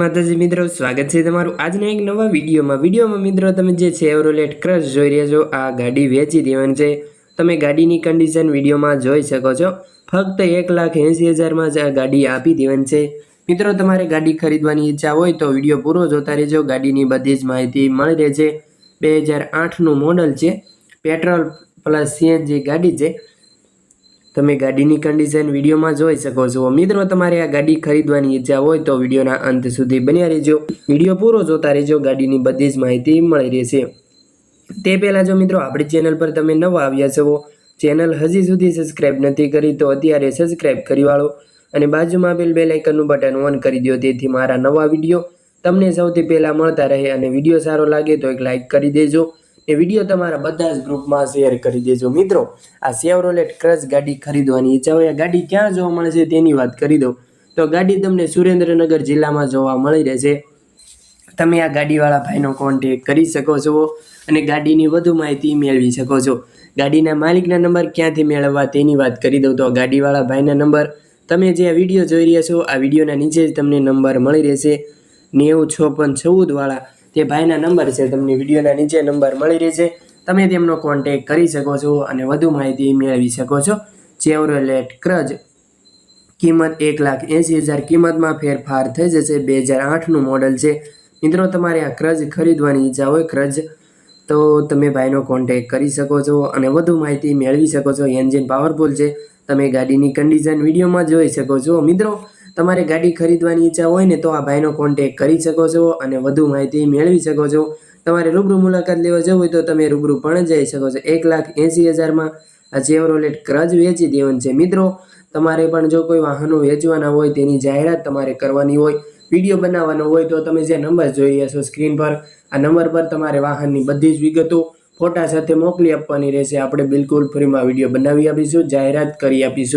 માતાજી મિત્રો, સ્વાગત છે તમારું આજના એક નવા વિડીયોમાં. વિડીયોમાં મિત્રો, તમે જે છે એવરોલેટ ક્રશ જોઈ રહ્યા છો, આ ગાડી વેચી દેવાની છે. તમે ગાડીની કન્ડિશન વિડીયોમાં જોઈ શકો છો. ફક્ત એક લાખ એંસી હજારમાં જ આ ગાડી આપી દેવાની છે. મિત્રો, તમારે ગાડી ખરીદવાની ઈચ્છા હોય તો વીડિયો પૂરો જોતા રહેજો. ગાડીની બધી જ માહિતી મળી રહે છે. બે હજાર આઠનું મોડલ છે. પેટ્રોલ પ્લસ સીએનજી ગાડી છે. તમે ગાડીની કન્ડિશન વિડીયોમાં જોઈ શકો છો. મિત્રો, તમારે આ ગાડી ખરીદવાની ઈચ્છા હોય તો વિડીયોના અંત સુધી બન્યા રહેજો. વીડિયો પૂરો જોતા રહેજો. ગાડીની બધી જ માહિતી મળી રહેશે. તે પહેલાં જો મિત્રો, આપણી ચેનલ પર તમે નવા આવ્યા છો ચેનલ હજી સુધી સબસ્ક્રાઈબ નથી કરી, તો અત્યારે સબસ્ક્રાઇબ કરી વાળો અને બાજુમાં આપેલ બે લાઇકનનું બટન ઓન કરી દો તેથી મારા નવા વીડિયો તમને સૌથી પહેલાં મળતા રહે અને વીડિયો સારો લાગે તો એક લાઇક કરી દેજો. એ વીડિયો તમારા બધા જ ગ્રુપમાં શેર કરી દેજો. મિત્રો, આ સેવરોલેટ ક્રશ ગાડી ખરીદવાની ઈચ્છા હોય ગાડી ક્યાં જોવા મળે છે તેની વાત કરી દઉં. તો ગાડી તમને સુરેન્દ્રનગર જિલ્લામાં જોવા મળી રહેશે. તમે આ ગાડીવાળા ભાઈનો કોન્ટેક કરી શકો છો અને ગાડીની વધુ માહિતી મેળવી શકો છો. ગાડીના માલિકના નંબર ક્યાંથી મેળવવા તેની વાત કરી દઉં. તો ગાડીવાળા ભાઈના નંબર તમે જે આ વીડિયો જોઈ રહ્યા છો, આ વિડીયોના નીચે જ તમને નંબર મળી રહેશે. નેવું છપ્પન ચૌદવાળા તે ભાઈના નંબર છે, તમને વિડીયોના નીચે નંબર મળી રહેશે. તમે તેમનો કોન્ટેક કરી શકો છો અને વધુ માહિતી મેળવી શકો છો. ચેવરોલેટ ક્રજ કિંમત એક લાખ એંસી હજાર કિંમતમાં ફેરફાર થઈ જશે. બે હજાર આઠનું મોડલ છે. મિત્રો, તમારે આ ક્રજ ખરીદવાની ઈચ્છા હોય ક્રજ તો તમે ભાઈનો કોન્ટેક કરી શકો છો અને વધુ માહિતી મેળવી શકો છો. એન્જિન પાવરફુલ છે. તમે ગાડીની કન્ડિશન વિડીયોમાં જોઈ શકો છો. મિત્રો તમારે ગાડી ખરીદવાની ઈચ્છા હોય ને તો આ ભાઈનો કોન્ટેક કરી શકો છો અને વધુ માહિતી મેળવી શકો છો. તમારે રૂબરૂ મુલાકાત લેવા જવું હોય તો તમે રૂબરૂ પણ જઈ શકો છો. એક લાખ એંસી હજારમાં આ ચેવરોલેટ ક્રજ વેચી દેવાનું છે. મિત્રો, તમારે પણ જો કોઈ વાહનો વેચવાના હોય, તેની જાહેરાત તમારે કરવાની હોય, વીડિયો બનાવવાનો હોય, તો તમે જે નંબર જોઈ રહ્યા છો સ્ક્રીન પર, આ નંબર પર તમારે વાહનની બધી જ વિગતો ફોટા સાથે મોકલી આપવાની રહેશે. આપણે બિલકુલ ફ્રીમાં વીડિયો બનાવી આપીશું, જાહેરાત કરી આપીશું.